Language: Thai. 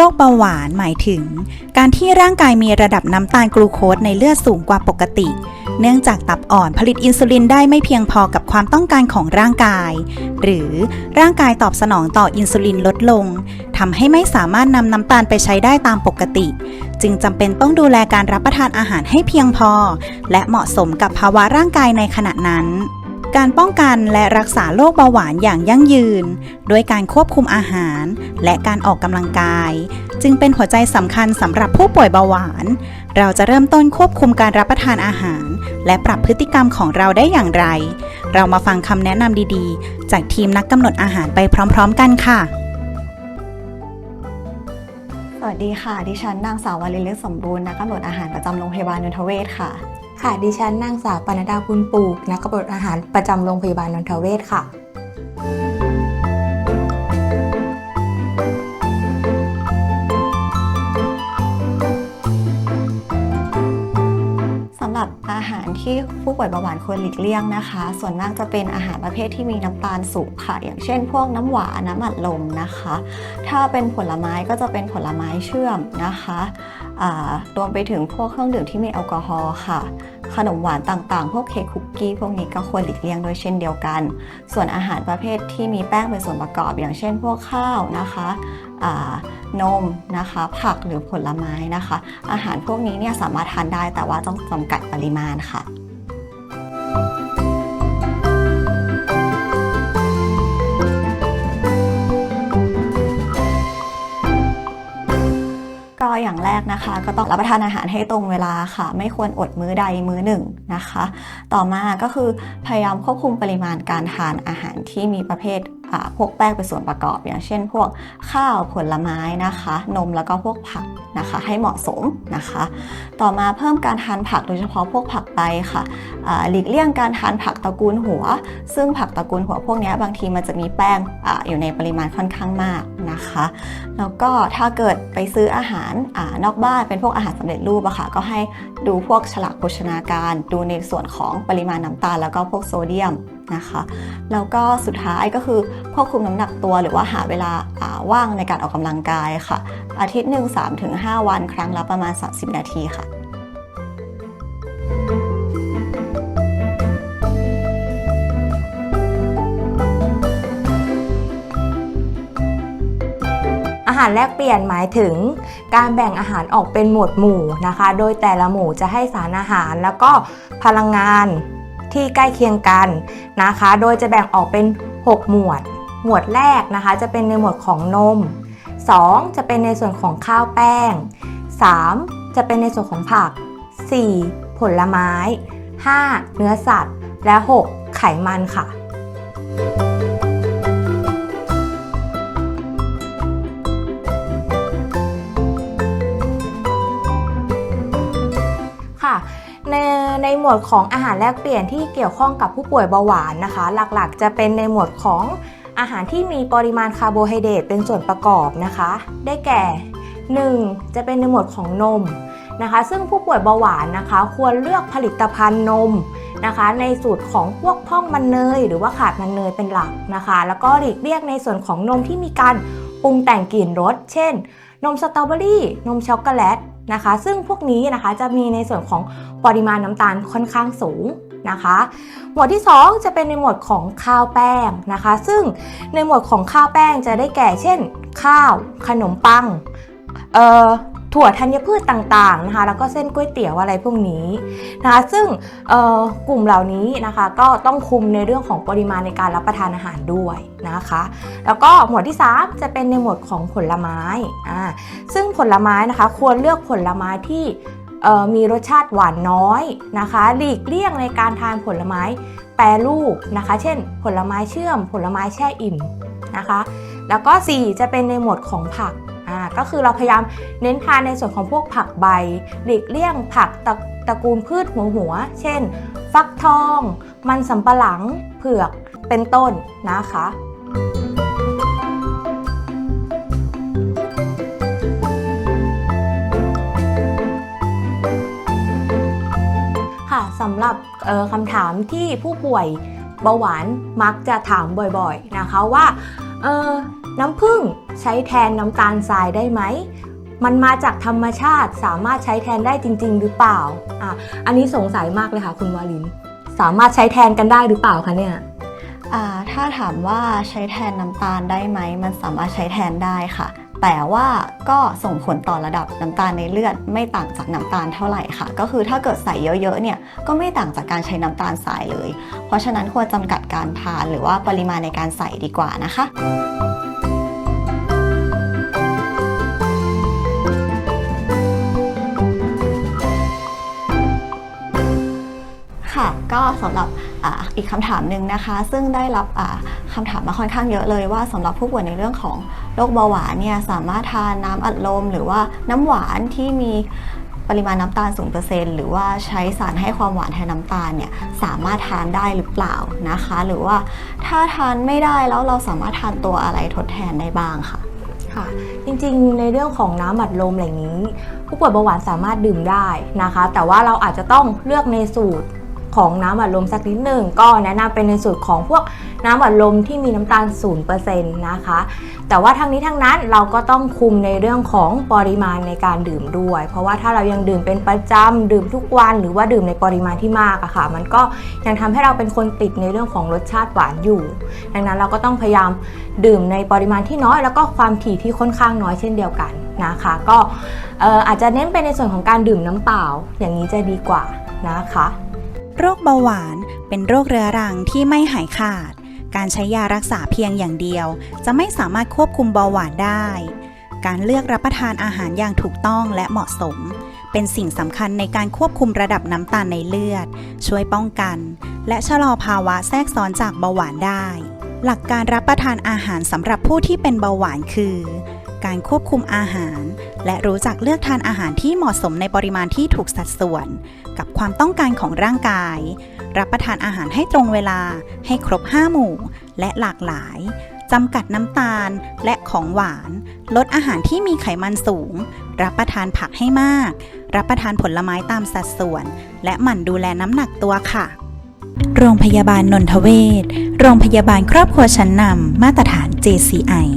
รคเบาหวานหมายถึง การที่ร่างกายมีระดับน้ำตาลกลูโคสในเลือดสูงกว่าปกติ เนื่องจากตับอ่อนผลิตอินซูลินได้ไม่เพียงพอกับความต้องการของร่างกาย หรือร่างกายตอบสนองต่ออินซูลินลดลงทำให้ไม่สามารถนำน้ำตาลไปใช้ได้ตามปกติ จึงจำเป็นต้องดูแลการรับประทานอาหารให้เพียงพอ และเหมาะสมกับภาวะร่างกายในขณะนั้น การป้องกันและรักษาโรคเบาหวานอย่างยั่งยืน ด้วยการควบคุมอาหาร และการออกกำลังกาย จึงเป็นหัวใจสำคัญสำหรับผู้ป่วยเบาหวาน เราจะเริ่มต้นควบคุมการรับประทานอาหาร และปรับพฤติกรรมของเราได้อย่างไร เรามาฟังคำแนะนำดีๆ จากทีมนักกำหนดอาหารไปพร้อม ๆ กันค่ะ สวัสดีค่ะ ดิฉันนางสาววลินเลือกสมบูรณ์นักกำหนดอาหารประจำโรงพยาบาลนนทเวศค่ะ ค่ะ ดิฉันนางสาวปนดาคุณปลูก นักกำหนดอาหารประจำโรงพยาบาลนนทเวศค่ะ ที่ผู้ป่วยเบาหวานควรหลีกเลี่ยงนะคะ ส่วนมากจะเป็นอาหารประเภทที่มีน้ำตาลสูงค่ะ อย่างเช่น พวกน้ำหวานน้ำอัดลมนะคะ ถ้าเป็นผลไม้ก็จะเป็นผลไม้เชื่อมนะคะรวมไปถึงพวกเครื่องดื่มที่มีแอลกอฮอล์ค่ะ ขนมหวานต่างๆ พวกเค้กคุกกี้พวกนี้ก็ควรหลีกเลี่ยงด้วยเช่นเดียวกัน ส่วนอาหารประเภทที่มีแป้งเป็นส่วนประกอบ อย่างเช่น พวกข้าวนะคะ นมนะคะ ผักหรือผลไม้นะคะ อาหารพวกนี้เนี่ยสามารถทานได้แต่ว่าต้องจำกัดปริมาณค่ะก็อย่างแรกนะคะ ก็ต้องรับประทานอาหารให้ตรงเวลาค่ะ ไม่ควรอดมื้อใดมื้อหนึ่งนะคะ ต่อมาก็คือพยายามควบคุมปริมาณการทานอาหารที่มีประเภท พวกแป้งเป็นส่วนประกอบ อย่างเช่น พวกข้าวผลไม้นะคะ นมแล้วก็พวกผักนะคะ ให้เหมาะสมนะคะ ต่อมาเพิ่มการทานผักโดยเฉพาะพวกผักใบค่ะหลีกเลี่ยงการทานผักตระกูลหัว ซึ่งผักตระกูลหัวพวกนี้บางทีมันจะมีแป้งออยู่ในปริมาณค่อนข้างมากนะคะ แล้วก็ถ้าเกิดไปซื้ออาหารอนอกบ้านเป็นพวกอาหารสำเร็จรูปอะค่ะก็ให้ดูพวกฉลากโภชนาการ ดูในส่วนของปริมาณน้ำตาลแล้วก็พวกโซเดียม นะคะแล้วก็สุดท้ายก็คือควบคุมน้ำหนักตัวหรือว่าหาเวลาาว่างในการออกกำลังกายค่ะ อาทิตย์หนึ่ง3-5 วันครั้งละประมาณ 30 นาทีค่ะอาหารแลกเปลี่ยนหมายถึงการแบ่งอาหารออกเป็นหมวดหมู่นะคะ โดยแต่ละหมู่จะให้สารอาหารแล้วก็พลังงาน ที่ใกล้เคียงกันนะคะ โดยจะแบ่งออกเป็น 6 หมวด หมวดแรกนะคะจะเป็นในหมวดของนม 2 จะเป็นในส่วนของข้าวแป้ง 3 จะเป็นในส่วนของผัก 4 ผลไม้ 5 เนื้อสัตว์ และ 6 ไขมันค่ะค่ะ วดของอาหารแลกเปลี่ยนที่เกี่ยวข้องกับผู้ป่วยเบาหวานนะคะ หลักๆ จะเป็นในหมวดของอาหารที่มีปริมาณคาร์โบไฮเดรตเป็นส่วนประกอบนะคะ ได้แก่ 1. จะเป็นในหมวดของนมนะคะ ซึ่งผู้ป่วยเบาหวานนะคะ ควรเลือกผลิตภัณฑ์นมนะคะ ในสูตรของพวกพ่องมันเนย หรือว่าขาดมันเนยเป็นหลักนะคะ แล้วก็หลีกเลี่ยงในส่วนของนมที่มีการปรุงแต่งกลิ่นรส เช่น นมสตรอเบอรี่ นมช็อกโกแลต นะคะ ซึ่งพวกนี้นะคะจะมีในส่วนของปริมาณน้ำตาลค่อนข้างสูงนะคะ หมวดที่ 2 จะเป็นในหมวดของข้าวแป้งนะคะ ซึ่งในหมวดของข้าวแป้งจะได้แก่เช่น ข้าว ขนมปังเอ่อ ถั่วธัญพืชต่างๆนะคะ แล้วก็เส้นก๋วยเตี๋ยวอะไรพวกนี้นะคะ ซึ่งกลุ่มเหล่านี้นะคะก็ต้องคุมในเรื่องของปริมาณในการรับประทานอาหารด้วยนะคะ แล้วก็หมวดที่ 3 จะเป็นในหมวดของผลไม้อ่าซึ่งผลไม้นะคะควรเลือกผลไม้ที่มีรสชาติหวานน้อยนะคะ หลีกเลี่ยงในการทานผลไม้แปรรูปนะคะ เช่น ผลไม้เชื่อม ผลไม้แช่อิ่มนะคะ แล้วก็ 4 จะเป็นในหมวดของผัก อ่าก็คือเราพยายามเน้นทานในส่วนของพวกผักใบ หลีกเลี่ยงผักตระตระกูลพืชหัวหัว เช่น ฟักทอง มันสำปะหลัง เผือก เป็นต้นนะคะค่ะสำหรับออคำถามที่ผู้ป่วยเบาหวานมักจะถามบ่อยๆนะคะว่าน้ำผึ้งใช้แทนน้ำตาลทรายได้ไหม มันมาจากธรรมชาติสามารถใช้แทนได้จริง ๆ หรือเปล่าอะอันนี้สงสัยมากเลยค่ะ คุณวาลิน สามารถใช้แทนกันได้หรือเปล่าคะเนี่ยอ่าถ้าถามว่าใช้แทนน้ำตาลได้ไหม มันสามารถใช้แทนได้ค่ะ แต่ว่าก็ส่งผลต่อระดับน้ำตาลในเลือด ไม่ต่างจากน้ำตาลเท่าไหร่ค่ะ ก็คือถ้าเกิดใส่เยอะๆเนี่ยก็ไม่ต่างจากการใช้น้ำตาลทรายเลย เพราะฉะนั้นควรจำกัดการทานหรือว่าปริมาณในการใส่ดีกว่านะคะ ค่ะก็สำหรับออีกคำถามหนึ่งนะคะ ซึ่งได้รับอ่าคำถามมาค่อนข้างเยอะเลยว่าสำหรับผู้ป่วยในเรื่องของโรคเบาหวานเนี่ยสามารถทานน้ำอัดลม หรือว่าน้ำหวานที่มีปริมาณน้ำตาล 0%หรือว่าใช้สารให้ความหวานแทนน้ำตาลเนี่ยสามารถทานได้หรือเปล่านะคะ หรือว่าถ้าทานไม่ได้แล้วเราสามารถทานตัวอะไรทดแทนได้บ้างค่ะค่ะ จริงๆ ในเรื่องของน้ำอัดลมอะไรนี้ ผู้ป่วยเบาหวานสามารถดื่มได้นะคะ แต่ว่าเราอาจจะต้องเลือกในสูตร ของน้ำอัดลมสักนิดหนึ่งก็แนะนำเป็นในสูตรของพวกน้ำอัดลมที่มีน้ำตาล 0%นะคะ แต่ว่าทั้งนี้ทั้งนั้นเราก็ต้องคุมในเรื่องของปริมาณในการดื่มด้วย เพราะว่าถ้าเรายังดื่มเป็นประจำดื่มทุกวัน หรือว่าดื่มในปริมาณที่มากอะค่ะ มันก็ยังทำให้เราเป็นคนติดในเรื่องของรสชาติหวานอยู่ ดังนั้นเราก็ต้องพยายามดื่มในปริมาณที่น้อย แล้วก็ความถี่ที่ค่อนข้างน้อยเช่นเดียวกันนะคะ ก็เอ่ออาจจะเน้นไปในส่วนของการดื่มน้ำเปล่า อย่างนี้จะดีกว่านะคะ โรคเบาหวานเป็นโรคเรื้อรังที่ไม่หายขาด การใช้ยารักษาเพียงอย่างเดียว จะไม่สามารถควบคุมเบาหวานได้ การเลือกรับประทานอาหารอย่างถูกต้องและเหมาะสม เป็นสิ่งสำคัญในการควบคุมระดับน้ำตาลในเลือด ช่วยป้องกัน และชะลอภาวะแทรกซ้อนจากเบาหวานได้ หลักการรับประทานอาหารสำหรับผู้ที่เป็นเบาหวานคือ การควบคุมอาหาร และรู้จักเลือกทานอาหารที่เหมาะสมในปริมาณที่ถูกสัดส่วน กับความต้องการของร่างกาย รับประทานอาหารให้ตรงเวลา ให้ครบ 5 หมู่ และหลากหลายจำกัดน้ำตาลและของหวาน ลดอาหารที่มีไขมันสูง รับประทานผักให้มาก รับประทานผลไม้ตามสัดส่วน และหมั่นดูแลน้ำหนักตัวค่ะ โรงพยาบาลนนทเวศโรงพยาบาลครอบครัวชั้นนำมาตรฐาน JCI